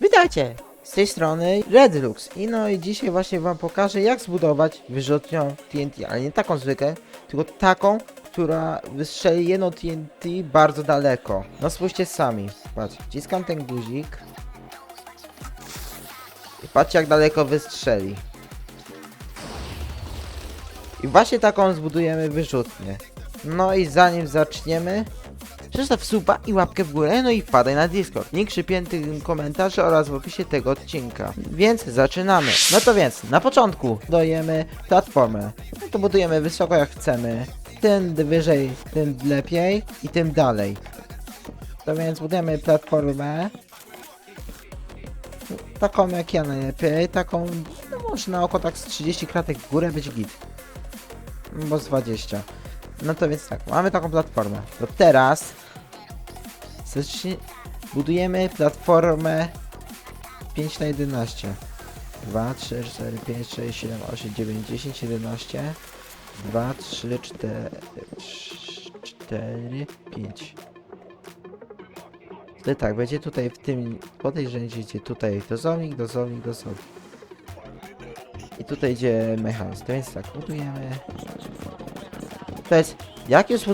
Witajcie! Z tej strony Redlux i no i dzisiaj właśnie wam pokażę jak zbudować wyrzutnią TNT, ale nie taką zwykłą, tylko taką, która wystrzeli jedno TNT bardzo daleko. No spójrzcie sami, patrz, wciskam ten guzik i patrzcie jak daleko wystrzeli. I właśnie taką zbudujemy wyrzutnię. No i zanim zaczniemy, Zostaw suba i łapkę w górę, no i wpadaj na Discord. Link przypięty w komentarzu oraz w opisie tego odcinka. Więc zaczynamy. No to więc, na początku budujemy platformę. No to budujemy wysoko jak chcemy. Tym wyżej, tym lepiej i tym dalej. To więc budujemy platformę. Taką jak ja najlepiej, taką, no może na oko tak z 30 kratek w górę być git. Bo z 20. No to więc tak, mamy taką platformę. To teraz budujemy platformę 5 na 11. 2, 3, 4, 5, 6, 7, 8, 9, 10, 11. 2, 3, 4, 4, 5. To tak, będzie tutaj w tym, po tej rzędzie idzie tutaj dozownik, dozownik, dozownik. I tutaj idzie mechanizm, to więc tak, budujemy to jest, jak już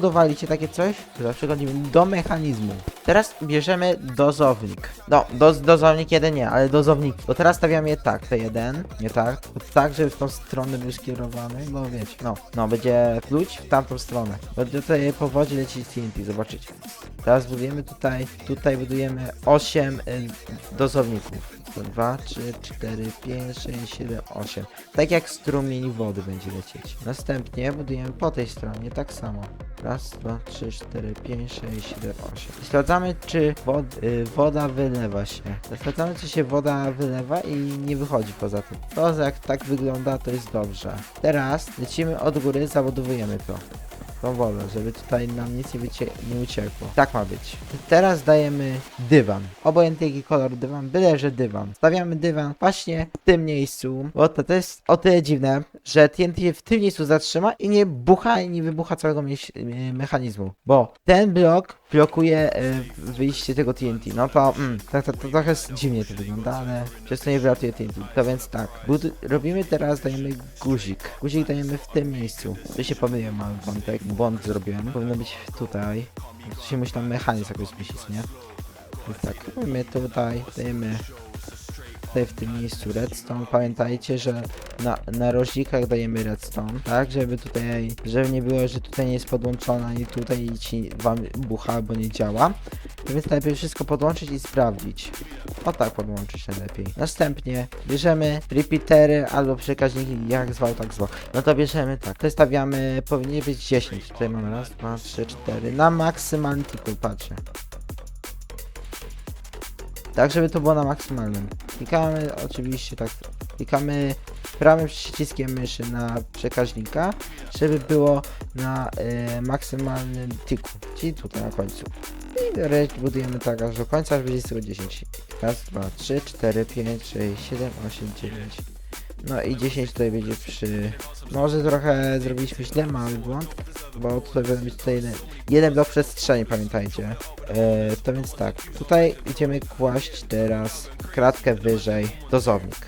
takie coś, to zawsze do mechanizmu. Teraz bierzemy dozownik. No, do, dozownik jeden nie, ale dozownik. To teraz stawiamy je tak, te jeden, nie tak, tak, żeby w tą stronę był skierowany, bo wiecie, no, no, będzie pluć w tamtą stronę. Będzie tutaj po wodzie lecieć TNT, zobaczycie. Teraz budujemy tutaj, tutaj budujemy 8 y, dozowników. 2, 3, 4, 5, 6, 7, 8. Tak jak strumień wody będzie lecieć. Następnie budujemy po tej stronie tak samo. Raz, dwa, trzy, cztery, pięć, sześć, siedem, osiem. I sprawdzamy, czy wod, y, woda wylewa się. Sprawdzamy, czy się woda wylewa i nie wychodzi poza tym. To jak tak wygląda, to jest dobrze. Teraz lecimy od góry, zabudowujemy to. Tą wodę, żeby tutaj nam nic nie, wycie- nie uciekło. Tak ma być. Teraz dajemy dywan. Obojętny jaki kolor dywan, byle że dywan. Stawiamy dywan właśnie w tym miejscu, bo to, to jest o tyle dziwne, że TNT w tym miejscu zatrzyma i nie bucha i nie wybucha całego mieś- e, mechanizmu. Bo ten blok blokuje e, wyjście tego TNT. No to, mm, tak, to, to trochę dziwnie to wygląda, ale przez to nie wylatuje TNT. To więc tak, bud- robimy teraz, dajemy guzik. Guzik dajemy w tym miejscu. Tu się pomyliłem mały wątek, błąd zrobiłem. Powinno być tutaj. Tu się musi tam mechanizm jakoś zmieścić, nie? Więc tak, robimy tutaj, dajemy tutaj w tym miejscu redstone. Pamiętajcie, że na, na rożnikach dajemy redstone, tak? Żeby tutaj, żeby nie było, że tutaj nie jest podłączona i tutaj ci wam bucha albo nie działa. Więc najpierw wszystko podłączyć i sprawdzić. O tak podłączyć najlepiej. Następnie bierzemy repeatery albo przekaźniki, jak zwał, tak zwał. No to bierzemy tak. To stawiamy, powinien być 10. Tutaj mamy raz, dwa, trzy, cztery. Na maksymalny patrzę. Tak, żeby to było na maksymalnym. Klikamy oczywiście tak. Klikamy prawym przyciskiem myszy na przekaźnika, żeby było na e, maksymalnym tiku, czyli tutaj na końcu. I resztę budujemy tak aż do końca, aż będzie z tego 10. Raz, dwa, trzy, cztery, pięć, sześć, siedem, osiem, dziewięć. No i 10 tutaj będzie przy... Może trochę zrobiliśmy źle, mały błąd, bo tutaj będą być tutaj jeden, jeden blok przestrzeni, pamiętajcie. E, to więc tak, tutaj idziemy kłaść teraz kratkę wyżej dozownik.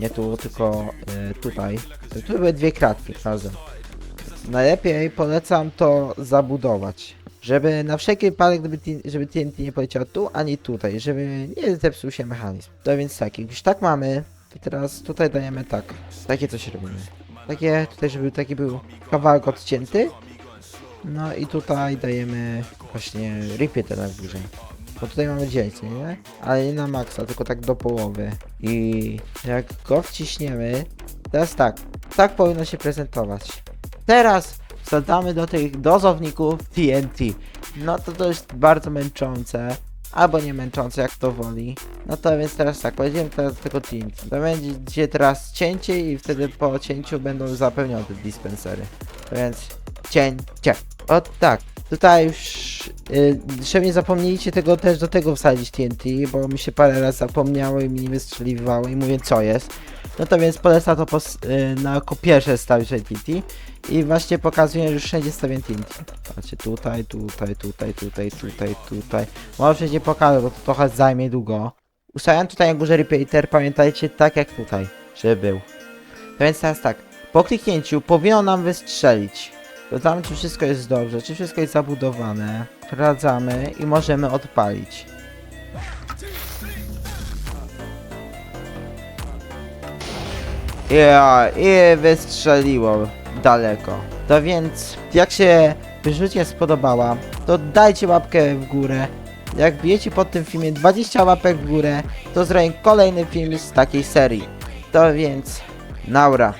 Nie tu, tylko e, tutaj. Tu były dwie kratki razem. Najlepiej polecam to zabudować. Żeby na wszelki wypadek, gdyby żeby TNT nie poleciał tu, ani tutaj, żeby nie zepsuł się mechanizm. To więc tak, jak już tak mamy, to teraz tutaj dajemy tak. Takie coś robimy. Takie, tutaj żeby taki był kawałek odcięty. No i tutaj dajemy właśnie repeater na górze. Bo tutaj mamy 10, nie? Ale nie na maksa, tylko tak do połowy. I jak go wciśniemy, teraz tak, tak powinno się prezentować. Teraz wsadzamy do tych dozowników TNT. No to to jest bardzo męczące. Albo nie męczące, jak to woli. No to więc teraz tak, pojedziemy teraz do tego TNT. To będzie teraz cięcie i wtedy po cięciu będą zapełnione te dispensery. Więc cięcie. O tak. Tutaj już yy, nie zapomnijcie tego też do tego wsadzić TNT, bo mi się parę razy zapomniało i mi nie wystrzeliwało i mówię co jest. No to więc polecam to y, na jako pierwsze stawić TNT i właśnie pokazuję, że wszędzie stawiam TNT. Patrzcie, tutaj, tutaj, tutaj, tutaj, tutaj, tutaj. Może wszędzie pokażę, bo to trochę zajmie długo. Ustawiam tutaj na górze repeater, pamiętajcie, tak jak tutaj, żeby był. To więc teraz tak, po kliknięciu powinno nam wystrzelić. Sprawdzamy, czy wszystko jest dobrze, czy wszystko jest zabudowane. Sprawdzamy i możemy odpalić. Ja, i wystrzeliło daleko. To więc, jak się wyrzutnia spodobała, to dajcie łapkę w górę. Jak bijecie pod tym filmie 20 łapek w górę, to zrobię kolejny film z takiej serii. To więc, naura.